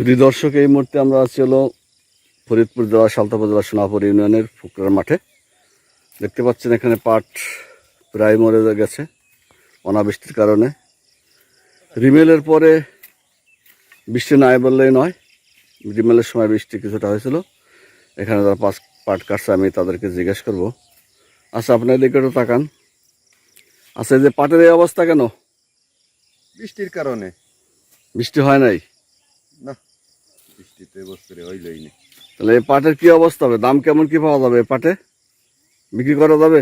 শুধু দর্শক এই মুহূর্তে আমরা আছি হলো ফরিদপুর জেলা সালতাপুর জেলা সোনাপুর ইউনিয়নের ফুকরার মাঠে। দেখতে পাচ্ছেন এখানে পাট প্রায় মরে গেছে অনাবৃষ্টির কারণে। রিমেলের পরে বৃষ্টি নাই বললেই নয় রিমেলের সময় বৃষ্টি কিছুটা হয়েছিল। এখানে যারা পাস পাট কাটছে আমি তাদেরকে জিজ্ঞেস করব। আচ্ছা আপনার দিকে একটু তাকান। আচ্ছা এই যে পাটের এই অবস্থা কেন? বৃষ্টির কারণে। বৃষ্টি হয় নাই? না। বৃষ্টিতে বছরে হইলই না। তাহলে এই পাটের কি অবস্থা হবে? দাম কেমন কি পাওয়া যাবে পাটে? বিক্রি করা যাবে?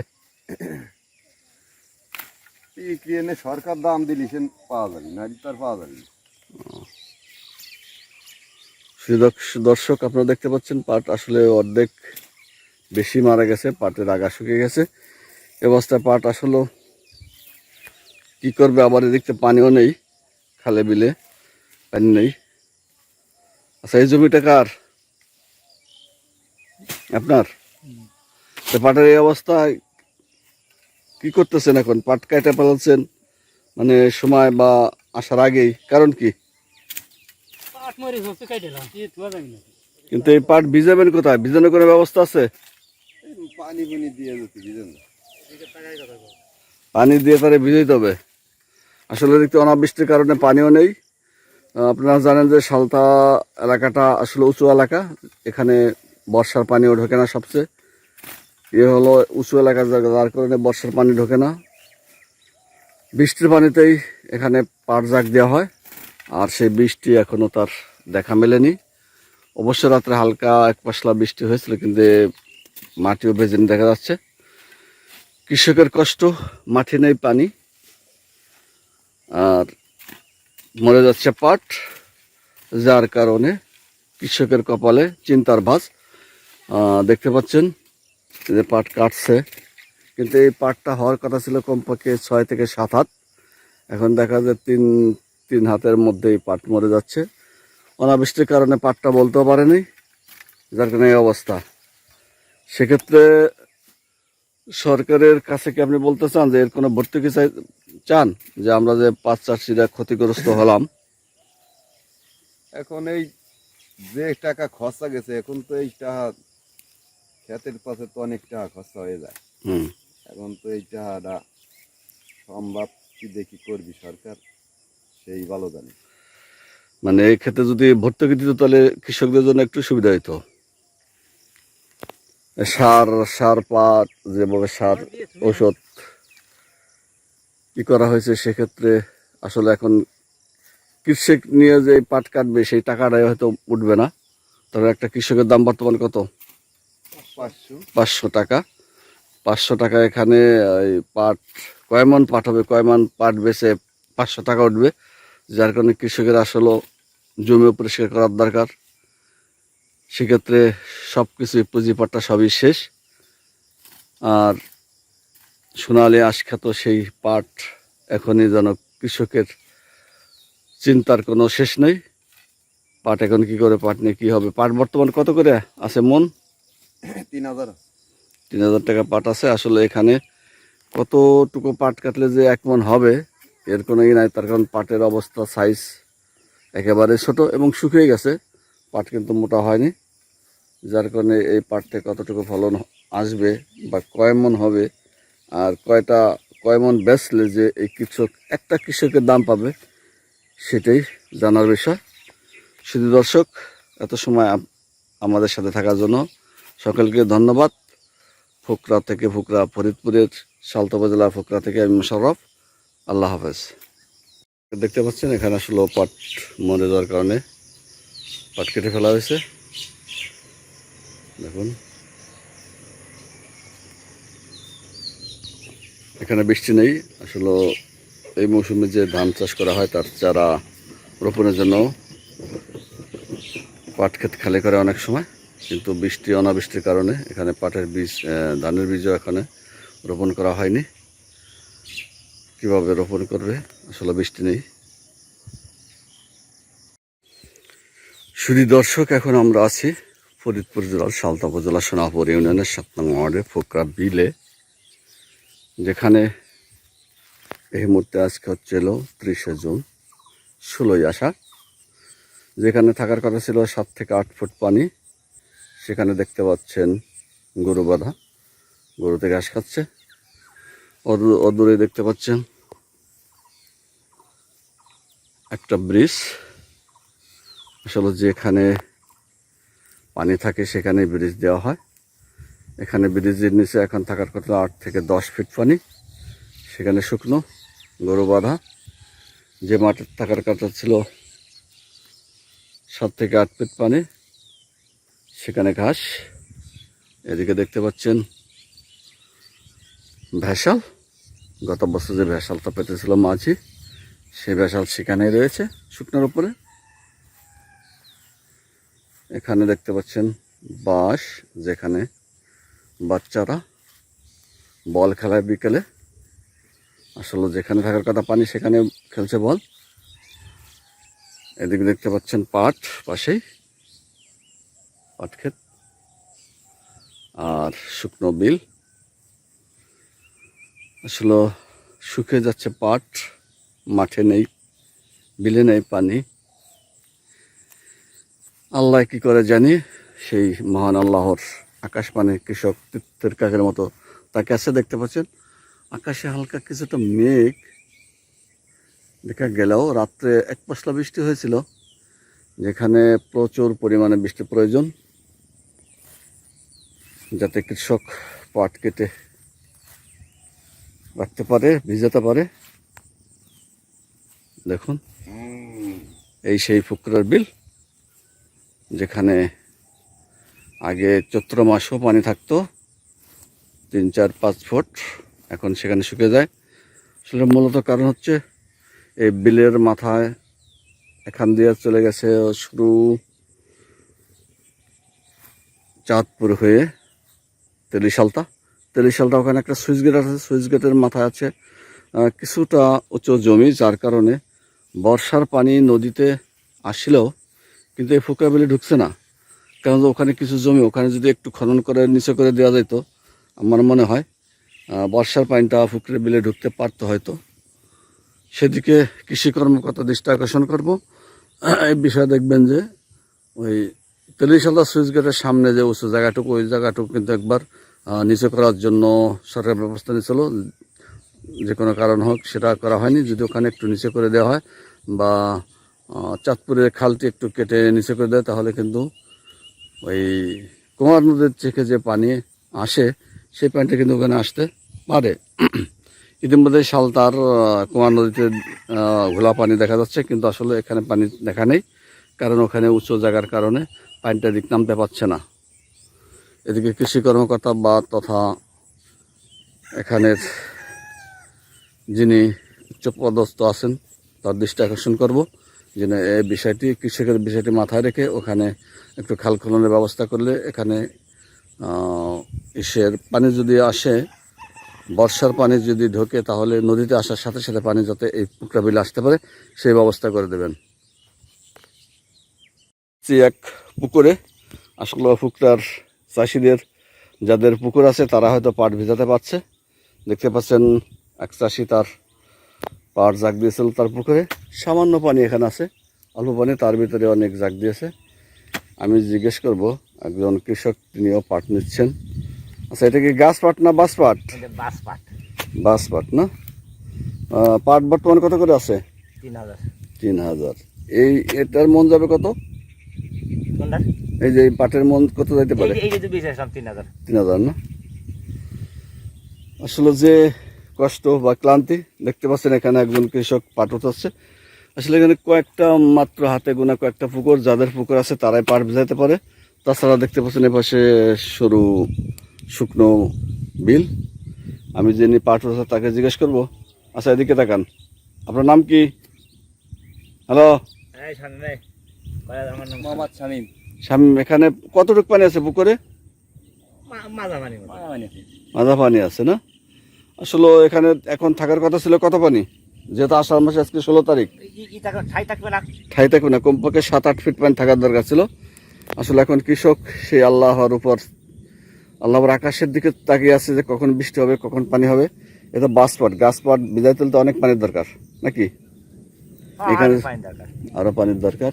বিক্রি এনে সরকার দাম দিলি সে পাওয়া যাবে না তার পাওয়া যাবে না। দর্শক আপনারা দেখতে পাচ্ছেন পাট আসলে অর্ধেক বেশি মারা গেছে পাটের আগা শুকিয়ে গেছে। এ অবস্থায় পাট আসলে। কি করবে? আবার এদিকতে পানিও নেই খালে বিলে পানি নেই। আচ্ছা এই জমিটা কার? আপনার? পাটের এই অবস্থায় কি করতেছেন এখন? পাট কাটা ফেলাচ্ছেন মানে সময় বা আসার আগেই কারণ কি? কিন্তু এই পাট ভিজাবেন কোথায়? ভিজানোর কোনো ব্যবস্থা আছে? পানি পানি দিয়ে পানি তারে ভিজাইতে হবে। আসলে দেখতে অনাবৃষ্টির কারণে পানিও নেই। আপনারা জানেন যে সালতা এলাকাটা আসলে উঁচু এলাকা। এখানে বর্ষার পানিও ঢোকে না সবচেয়ে। এ হলো উঁচু এলাকা যার কারণে বর্ষার পানি ঢোকে না। বৃষ্টির পানিতেই এখানে পাট জাগ দেওয়া হয়। আর সেই বৃষ্টি এখনও তার দেখা মেলেনি। অবশ্য রাত্রে হালকা এক পাশলা বৃষ্টি হয়েছিল, কিন্তু মাটিও ভেজে দেখা যাচ্ছে। কৃষকের কষ্ট, মাঠে নেই পানি। আর মরে যাচ্ছে পাট যার কারণে কৃষকের কপালে চিন্তার ভাস দেখতে পাচ্ছেন যে পাট কাটছে। কিন্তু এই পাটটা হওয়ার কথা ছিল কমপক্ষে ছয় থেকে সাত হাত। এখন দেখা যায় তিন তিন হাতের মধ্যেই পাট মরে যাচ্ছে। অনাবৃষ্টির কারণে পাটটা বলতেও পারেনি, যার কারণে এই অবস্থা। সেক্ষেত্রে সরকারের কাছে কি আপনি বলতে চান যে এর কোনো ভর্তুকি চাই চান যে আমরা যে পাঁচ চাষিরা ক্ষতিগ্রস্ত হলাম? এখন এই যে টাকা খরচা গেছে এখন তো এই টাকা ক্ষেতের পাশে তো অনেক টাকা খরচা হয়ে যায়। হুম। এখন তো এই টাকাটা সম্ভব কি দেখি করবি সরকার সেই ভালো জানে। মানে এই ক্ষেত্রে যদি ভর্তুকি দিত তাহলে কৃষকদের জন্য একটু সুবিধা হতো সার সার পাট যেভাবে সার ঔষধ। কি করা হয়েছে সেক্ষেত্রে আসলে এখন কৃষক নিয়ে যে পাট কাটবে সেই টাকাটাই হয়তো উঠবে না। তবে একটা কৃষকের দাম বর্তমান কত? পাঁচশো। পাঁচশো টাকা। পাঁচশো টাকা এখানে এই পাট কয় মন পাট হবে? কয় মন পাট বেছে পাঁচশো টাকা উঠবে যার কারণে কৃষকের আসলে জমিও পরিষ্কার করার দরকার। সেক্ষেত্রে সব কিছুই পুঁজিপাটটা সবই শেষ। আর সোনালি আশখ্যাত সেই পাট এখনই যেন কৃষকের চিন্তার কোনো শেষ নেই। পাট এখন কি করে পাট নিয়ে কী হবে? পাট বর্তমান কত করে আছে মন? তিন হাজার। তিন হাজার টাকা পাট আছে। আসলে এখানে কতটুকু পাট কাটলে যে এক মন হবে এর কোনো ই নাই। তার কারণ পাটের অবস্থা সাইজ একেবারে ছোট এবং শুকিয়ে গেছে। পাট কিন্তু মোটা হয়নি। যার কারণে এই পাট থেকে কতটুকু ফলন আসবে বা কয় মন হবে আর কয়টা কয় মন বেচলে যে এই কৃষক, একটা কৃষকের দাম পাবে, সেটাই জানার বিষয়। শুধু দর্শক, এত সময় আমাদের সাথে থাকার জন্য সকলকে ধন্যবাদ। ফুকরা থেকে ফুকরা, ফরিদপুরের সালতা উপজেলা ফুকরা থেকে আমি মোশাররফ। আল্লাহ হাফেজ। দেখতে পাচ্ছেন, এখানে আসলে পাট মরে যাওয়ার কারণে পাট কেটে ফেলা হয়েছে। দেখুন। এখানে বৃষ্টি নেই। আসলে এই মৌসুমে যে ধান চাষ করা হয়, তার চারা রোপণের জন্য পাট ক্ষেত খালি করে অনেক সময়। কিন্তু বৃষ্টি, অনাবৃষ্টির কারণে এখানে পাটের বীজ ধানের বীজও এখানে রোপণ করা হয়নি। কীভাবে রোপণ করবে? আসলে বৃষ্টি নেই। শুধু দর্শক, এখন আমরা আছি ফরিদপুর জেলার সালতা উপজেলা সোনাপুর ইউনিয়নের সাত নং ওয়ার্ডে ফোকরা বিলে। যেখানে এই মুহূর্তে আজকে হচ্ছে এলো ত্রিশে জুন, ষোলোই আষাঢ়। যেখানে থাকার কথা ছিল সাত থেকে আট ফুট পানি, সেখানে দেখতে পাচ্ছেন গরু বাঁধা গরুতে ঘাস খাচ্ছে। অদূ- অদূরে দেখতে পাচ্ছেন একটা ব্রিজ। আসলে যেখানে পানি থাকে সেখানে ব্রিজ দেওয়া হয়। এখানে ব্রিজের নিচে এখন থাকার কথা আট থেকে দশ ফিট পানি, সেখানে শুকনো, গরু বাঁধা। যে মাঠে থাকার কথা ছিল সাত থেকে আট ফিট পানি, সেখানে ঘাস। এদিকে দেখতে পাচ্ছেন ভেসাল। গত বছর যে ভেসালটা পেতেছিল মাঝি, সেই ভেসাল সেখানেই রয়েছে, শুকনোর উপরে। এখানে দেখতে পাচ্ছেন বাঁশ, যেখানে বাচ্চারা বল খেলায় বিকেলে। আসলে যেখানে থাকার কথা পানি, সেখানে খেলছে বল। এদিকে দেখতে পাচ্ছেন পাট পাশেই, পাট ক্ষেত। আর শুকনো বিল। আসলে শুকিয়ে যাচ্ছে পাট, মাঠে নেই, বিলে নেই পানি। আল্লাহ কি করে জানি, সেই মহান আল্লাহর আকাশ পানে কৃষক তীর্থের কাকের মতো তাকে আছে দেখতে পাচ্ছেন। আকাশে হালকা কিছুটা মেঘ দেখা গেলেও রাত্রে এক পশলা বৃষ্টি হয়েছিল, যেখানে প্রচুর পরিমাণে বৃষ্টি প্রয়োজন, যাতে কৃষক পাট কেটে রাখতে পারে, ভিজাতে পারে। দেখুন, এই সেই ফুকরার বিল, যেখানে আগে চৈত্র মাসেও পানি থাকতো, তিন, চার, পাঁচ ফুট, এখন সেখানে শুকিয়ে যায়। আসলে মূলত কারণ হচ্ছে এই বিলের মাথায় এখান দিয়ে চলে গেছে শুরু চাঁদপুর হয়ে তেলিশালতা। তেলিশালতা ওখানে একটা সুইচ গেট আছে, সুইচ গেটের মাথায় আছে কিছুটা উঁচু জমি, যার কারণে বর্ষার পানি নদীতে আসলেও কিন্তু এই ফুকা বিলে ঢুকছে না। কারণ ওখানে কিছু জমি, ওখানে যদি একটু খনন করে, নিচে করে দেওয়া যেত, আমার মনে হয় বর্ষার পানিটা ফুকরে বিলে ঢুকতে পারতো হয়তো। সেদিকে কৃষি কর্মকর্তা দৃষ্টি আকর্ষণ করব। এই বিষয়ে দেখবেন যে, ওই তেলিশালা সুইচ গেটের সামনে যে উঁচু জায়গাটুকু, ওই জায়গাটুকু কিন্তু একবার নিচে করার জন্য সরকার ব্যবস্থা নিয়েছিল। যে কোনো কারণ হোক, সেটা করা হয়নি। যদি ওখানে একটু নিচে করে দেওয়া হয় বা চাঁদপুরের খালটি একটু কেটে নিচে করে দেয়, তাহলে কিন্তু ওই কুমার নদীর থেকে যে পানি আসে সেই পানিটা কিন্তু ওখানে আসতে পারে। ইতিমধ্যে শালতার কুমার নদীতে ঘোলা পানি দেখা যাচ্ছে, কিন্তু আসলে এখানে পানি দেখা নেই, কারণ ওখানে উঁচু জায়গার কারণে পানিটা দিক নামতে পারছে না। এদিকে কৃষি কর্মকর্তা বা তথা এখানের যিনি উচ্চপদস্থ আছেন, তার দৃষ্টি আকর্ষণ করব। যেন এই বিষয়টি, কৃষকের বিষয়টি মাথায় রেখে ওখানে একটু খাল খননের ব্যবস্থা করলে এখানে ইসের পানি যদি আসে, বর্ষার পানি যদি ঢোকে, তাহলে নদীতে আসার সাথে সাথে পানি যাতে এই পুকরা বিলে আসতে পারে, সেই ব্যবস্থা করে দেবেন। এক পুকুরে আসলে পুকুরার চাষিদের, যাদের পুকুর আছে, তারা হয়তো পাট ভিজাতে পারছে। দেখতে পাচ্ছেন, এক চাষি তার পাট জাগ দিয়েছিল তার পুকুরে। সামান্য পানি এখানে আছে। অল্প পানি তার ভিতরে অনেক জাগ দিয়েছে। আমি জিজ্ঞেস করব একজন কৃষক তিনিও পাট নিচ্ছেন। আচ্ছা এটা কি গাছ পাট না বাস পাট? বাস পাট। বাস পাট না? পাট বর্তমানে কত করে আছে? তিন হাজার। তিন হাজার। এই এটার মন যাবে কত? এই যে পাটের মন কত যাইতে পারে? তিন হাজার না? আসলে যে কষ্ট বা ক্লান্তি দেখতে পাচ্ছেন এখানে একজন কৃষক পাট উঠাচ্ছে। আসলে এখানে কয়েকটা মাত্র হাতে গোনা কয়েকটা পুকুর যাদের পুকুর আছে তারাই পাট ভিজাইতে পারে। তাছাড়া দেখতে পাচ্ছেন এপাশে সরু শুকনো বিল। আমি যিনি পাট উঠাচ্ছে তাকে জিজ্ঞেস করব। আচ্ছা এদিকে তাকান। আপনার নাম কি? হ্যালো? এই সামনে আমার নাম মোহাম্মদ শামীম। শামীম এখানে কতটুকু পানি আছে পুকুরে? মাজা মাদা পানি আছে না? আসলে এখানে এখন থাকার কথা ছিল কত পানি? যেহেতু আষাঢ় মাসে আজকে ষোলো তারিখ। ঠাই থাকবে না কমপক্ষে সাত আট ফিট পানি থাকার দরকার ছিল। আসলে এখন কৃষক সেই আল্লাহর উপর আল্লাহর আকাশের দিকে তাকিয়ে আছে যে কখন বৃষ্টি হবে কখন পানি হবে। এটা বাস পাট গাছ পাট বিদায় তুলতে অনেক পানির দরকার নাকি? এখানে- পানি আরও পানির দরকার।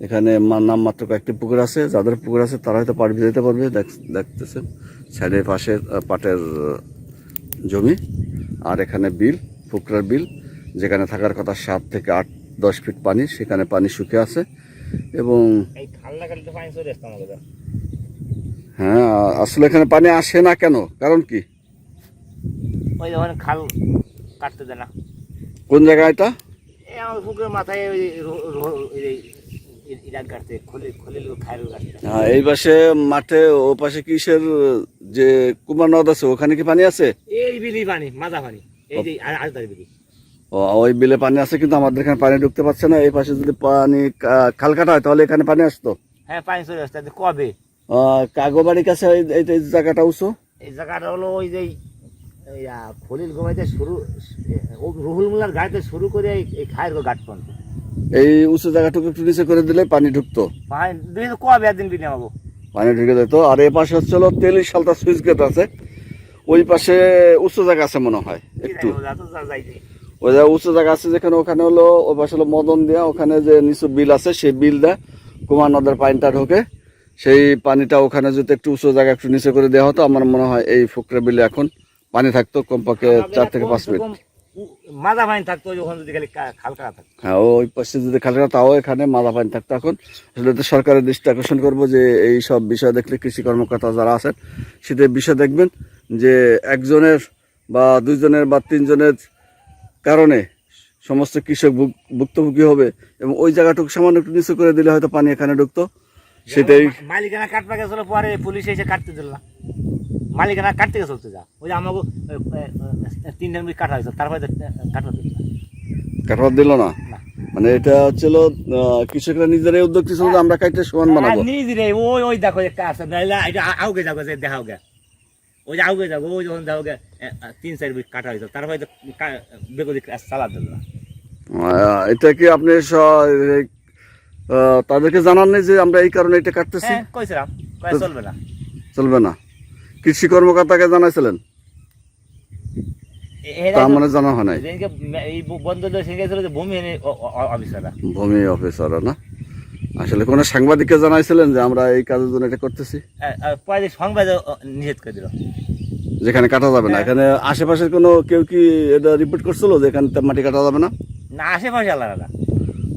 এখানে মা- নামমাত্র কয়েকটি পুকুর আছে যাদের পুকুর আছে তারা হয়তো পাট ভিজাতে পারবে দেখ- দেখতেছেন। সাইডের পাশে পাটের জমি আর এখানে বিল ফুকরার বিল যেখানে থাকার কথা সাত থেকে আট দশ ফিট পানি সেখানে পানি শুকিয়ে আছে। এবং হ্যাঁ আসলে এখানে পানি আসে না কেন? কারণ কি? ওই খাল কাটতে দেয় না। কোন জায়গায় এটা? আমার পুকুরের মাথায় ওই হ্যাঁ, এই পাশে মাঠে ও পাশে কিসের যে কুমার নদ আছে ওখানে কি পানি আছে? এই বিলি পানি মাজা পানি। এই যে আজদার বিলি। ও ওই বিলে পানি আছে কিন্তু আমাদের এখানে পানি ঢুকতে পারছে না। এই পাশে যদি পানি খাল কাটা হয় তাহলে এখানে পানি আসতো। হ্যাঁ পানি চলে আসতে কবে? আহ, কাগোবাড়ির কাছে এই- জায়গাটা উঁচু? এই জায়গাটা হলো ওই যে খলিল গোমাইতে শুরু ও রুহুল মুলার গাড়িতে শুরু করে এই খায়ের ঘাট পর্যন্ত। এই উঁচু জায়গাটুকু একটু নিচে করে দিলে পানি ঢুকতো। পানি ঢুকে যেত আর এই পাশে হচ্ছে হলো তেলিশ সালটা সুইচ গেট আছে। ওই পাশে উঁচু জায়গা আছে মনে হয় একটু। ওই জায়গা উঁচু জায়গা আছে যেখানে ওখানে হলো ওই পাশে হলো মদন দিয়া ওখানে যে নিচু বিল আছে সেই বিল দেয় কুমার নদের পানিটা ঢোকে। সেই পানিটা ওখানে যদি একটু উঁচু জায়গা একটু নিচে করে দেওয়া হতো আমার মনে হয় এই ফুকরা বিলে এখন পানি থাকতো কমপক্ষে চার থেকে পাঁচ মিনিট। মাজা পানি থাকতো যখন যদি খালি কা- খাল কাটা থাকতো। হ্যাঁ ওই পাশে যদি খালি তাও এখানে মাদা পানি থাকতো। এখন আসলে তো সরকারের দৃষ্টি আকর্ষণ করব যে এই সব বিষয় দেখলে কৃষি কর্মকর্তা যারা আছেন সেদের বিষয় দেখবেন যে একজনের বা দুইজনের বা তিনজনের কারণে সমস্ত কৃষক ভুগ- ভুক্তভোগী হবে এবং ওই জায়গাটুকু সামান্য একটু নিচু করে দিলে হয়তো পানি এখানে ঢুকতো। সেটাই মালিকানা কাটতে গেছিল পরে পুলিশ এসে কাটতে দিল। না মালিকানা কাটতে গেছিল তো যা। ওই যে আমাকে তিন দিন কাটা হয়েছিল তারপরে কাটা দিল না। কাটার দিল না। মানে এটা হচ্ছিল কৃষকরা নিজেরাই উদ্যোগ ছিল যে আমরা কাইটে সমান বানাবো? আর নিজ ওই ওই দেখো একটা আছে নাইলে এটা আউগে যাব যে দেখাও গে ওই যে আউগে যাব ওই যখন যাব গে তিন চার বিট কাটা হয়েছিল তারপরে তো বেগুদি চালা দিল। না এটা কি আপনি তাদেরকে জানান নেই যে আমরা এই কারণে এটা কাটতেছি? হ্যাঁ কইছিলাম চলবে না। চলবে না। কৃষি কর্মকর্তাকে জানাইছিলেন? এরা মানে জানা হয় নাই। ভূমি অফিসাররা। না? আসলে কোনো সাংবাদিককে জানাইছিলেন যে আমরা এই কাজের জন্য এটা করতেছি? পরে সংবাদে ও, নিষেধ করে দিল। যেখানে কাটা যাবে না। হ্যাঁ। এখানে আশেপাশের কোনো কেউ কি এটা রিপোর্ট করছিল যে এখানে মাটি কাটা যাবে না? না আশেপাশে আলাদা।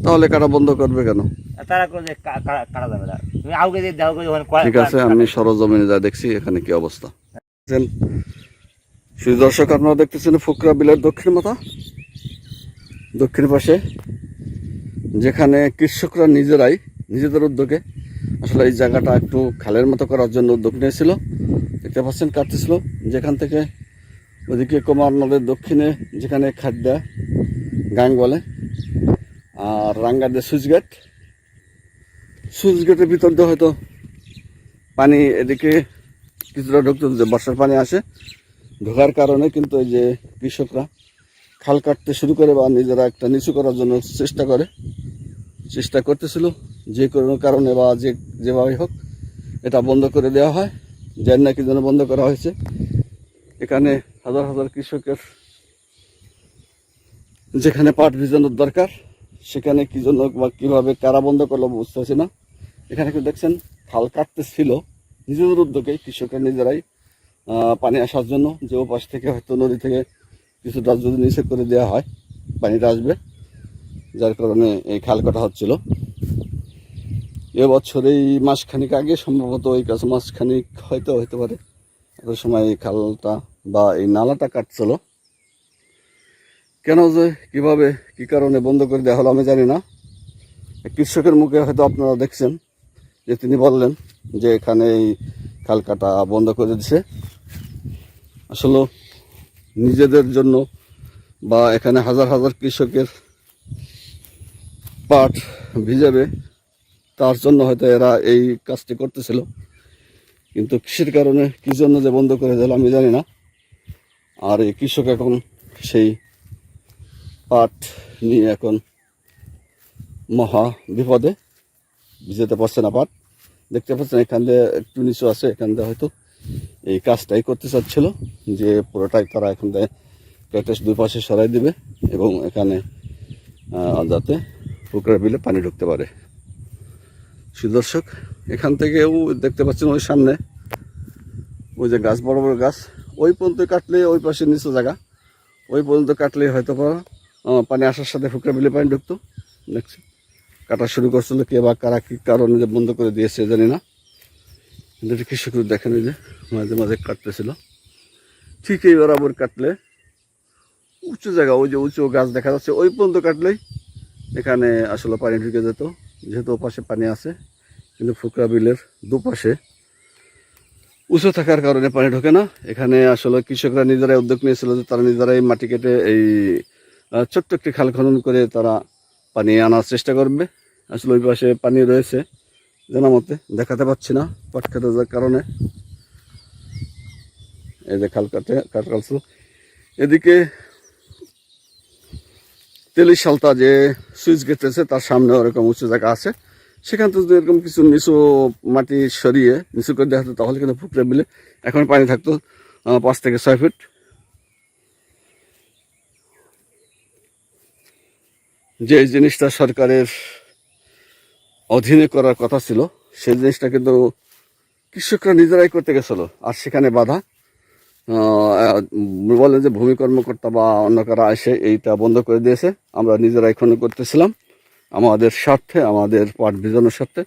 তাহলে কাটা বন্ধ করবে কেন? তারা করে যে কা- কা- কাটা যাবে না তুমি আউকে যে দেওয়া করে ঠিক আছে আমি সরজমিনে যা দেখছি এখানে কি অবস্থা? শুধু দর্শক আপনারা দেখতেছেন ফুকরা বিলের দক্ষিণ মাথা। দক্ষিণ পাশে যেখানে কৃষকরা নিজেরাই নিজেদের উদ্যোগে আসলে এই জায়গাটা একটু খালের মতো করার জন্য উদ্যোগ নিয়েছিল। দেখতে পাচ্ছেন কাটতেছিল যেখান থেকে ওদিকে কুমার নদের দক্ষিণে যেখানে খাদ্যা গাং বলে আর রাঙ্গাদের সুইচ গেট। সুইচ গেটের ভিতর দিয়ে হয়তো পানি এদিকে কিছুটা ঢুকতো যে বর্ষার পানি আসে। ঢোকার কারণে কিন্তু এই যে কৃষকরা খাল কাটতে শুরু করে বা নিজেরা একটা নিচু করার জন্য চেষ্টা করে, চেষ্টা করতেছিল। যে কোনো কারণে বা যে যেভাবে হোক, এটা বন্ধ করে দেওয়া হয়। যার নাকি জন্য বন্ধ করা হয়েছে। এখানে হাজার হাজার কৃষকের যেখানে পাট ভিজানোর দরকার সেখানে কি জন্য বা কীভাবে, কারা বন্ধ করল বুঝতেছি না। এখানে কিন্তু দেখছেন, খাল কাটতে ছিল নিজেদের উদ্যোগে, কৃষকরা নিজেরাই পানি আসার জন্য যে ও পাশ থেকে হয়তো নদী থেকে কিছুটা যদি নিষেধ করে দেওয়া হয়, পানিটা আসবে, যার কারণে এই খাল কাটা হচ্ছিল। এবছর এই মাসখানিক আগে সম্ভবত ওই কাছে মাসখানিক হয়তো হতে পারে। সময় এই খালটা বা এই নালাটা কাটছিল। কেন যে, কীভাবে, কি কারণে বন্ধ করে দেওয়া হলো আমি জানি না। কৃষকের মুখে হয়তো আপনারা দেখছেন, যে তিনি বললেন যে এখানে এই খাল কাটা বন্ধ করে দিছে। আসলে নিজেদের জন্য বা এখানে হাজার হাজার কৃষকের পাট ভিজাবে, তার জন্য হয়তো এরা এই কাজটি করতেছিল। কিন্তু কৃষির কারণে কি জন্য যে বন্ধ করে দিল আমি জানি না। আর এই কৃষক এখন সেই পাট নিয়ে এখন মহা বিপদে ভিজাতে পারছে না পাট দেখতে পাচ্ছেন, এখান দিয়ে একটু নিচু আছে, এখান দিয়ে হয়তো এই কাজটাই করতে চাচ্ছিল, যে পুরোটাই তারা এখান দিয়ে কেটে দুই পাশে সরাই দিবে এবং এখানে যাতে পুকুরের বিলে পানি ঢুকতে পারে। সুদর্শক এখান থেকেও দেখতে পাচ্ছেন ওই সামনে, ওই যে গাছ, বড় বড় গাছ, ওই পর্যন্ত কাটলে ওই পাশে নিচু জায়গা, ওই পর্যন্ত কাটলে হয়তো পানি আসার সাথে ফুকরা বিলে পানি ঢুকতো। দেখছি। কাটা শুরু করছিল কে বা কারা কী কারণে যে বন্ধ করে দিয়েছে, জানি না। কিন্তু এটা কৃষক দেখেন যে, মাঝে মাঝে কাটতেছিল। ঠিক এই বরাবর কাটলে উঁচু জায়গা, ওই যে উঁচু গাছ দেখা যাচ্ছে, ওই পর্যন্ত কাটলেই এখানে আসলে পানি ঢুকে যেত। যেহেতু ওপাশে পানি আছে, কিন্তু ফুকরা বিলের দুপাশে উঁচু থাকার কারণে পানি ঢোকে না। এখানে আসলে কৃষকরা নিজেরাই উদ্যোগ নিয়েছিল যে তারা নিজেরাই মাটি কেটে এই ছোট্ট একটি খাল খনন করে তারা পানি আনার চেষ্টা করবে। আসলে ওই পাশে পানি রয়েছে, জানা মতে। দেখাতে পাচ্ছি না পাট খেতে যাওয়ার কারণে। এই যে খাল কাটে কাট কাটছিল এদিকে তেলি সালতা যে সুইচ গেট রয়েছে তার সামনে ওরকম উঁচু জায়গা আছে। সেখান থেকে যদি এরকম কিছু নিচু মাটি সরিয়ে, নিচু করে দেওয়া তাহলে কিন্তু পুকুরে বিলে এখন পানি থাকতো পাঁচ থেকে ছয় ফিট। যে জিনিসটা সরকারের অধীনে করার কথা ছিল, সেই জিনিসটা কিন্তু কৃষকরা নিজেরাই করতে গেছিল। আর সেখানে বাধা বলে যে ভূমি কর্মকর্তা বা অন্য কারা এসে এইটা বন্ধ করে দিয়েছে, আমরা নিজেরাই খনন করতেছিলাম। আমাদের স্বার্থে, আমাদের পাট ভিজানোর স্বার্থে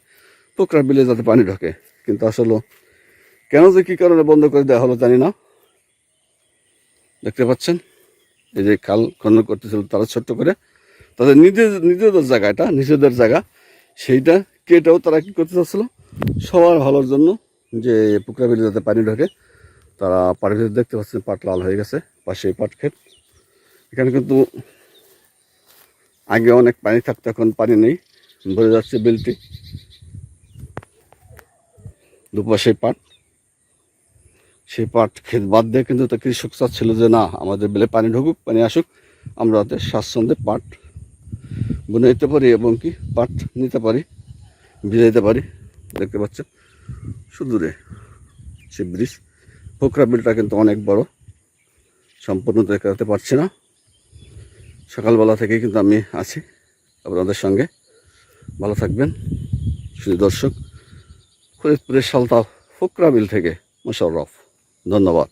পোকরা বিলে যাতে পানি ঢোকে। কিন্তু আসলে কেন যে কী কারণে বন্ধ করে দেওয়া হলো জানি না। দেখতে পাচ্ছেন? এই যে খাল খনন করতেছিল তারা ছোট্ট করে। তাদের নিজেদের নিজেদের জায়গা এটা নিজেদের জায়গা, সেইটা কেটেও তারা কী করতে চাচ্ছিলো? সবার ভালোর জন্য যে পুকুরা বিলে যাতে পানি ঢোকে, তারা পাড়ের ভিতরে দেখতে পাচ্ছেন পাট লাল হয়ে গেছে, পাশে পাট ক্ষেত। এখানে কিন্তু আগে অনেক পানি থাকতো, এখন পানি নেই, ভরে যাচ্ছে বিলটি। দুপাশে পাট। সেই পাট ক্ষেত বাদ দিয়ে কিন্তু তা কৃষক চাচ্ছিল যে, না, আমাদের বিলে পানি ঢুকুক, পানি আসুক, আমরা স্বাচ্ছন্দ্যে পাট বুনে নিতে পারি এবং কি পাট নিতে পারি, ভিজাইতে পারি, দেখতে পাচ্ছেন। সুদূরে সে ব্রিজ পোখরা বিলটা কিন্তু অনেক বড়, সম্পূর্ণ দেখাতে পারছি না। সকালবেলা থেকেই কিন্তু আমি আছি আপনাদের সঙ্গে। ভালো থাকবেন, শুধু দর্শক, ফরিদপুরের সালতা ফোকরা বিল থেকে মোশাররফ, ধন্যবাদ।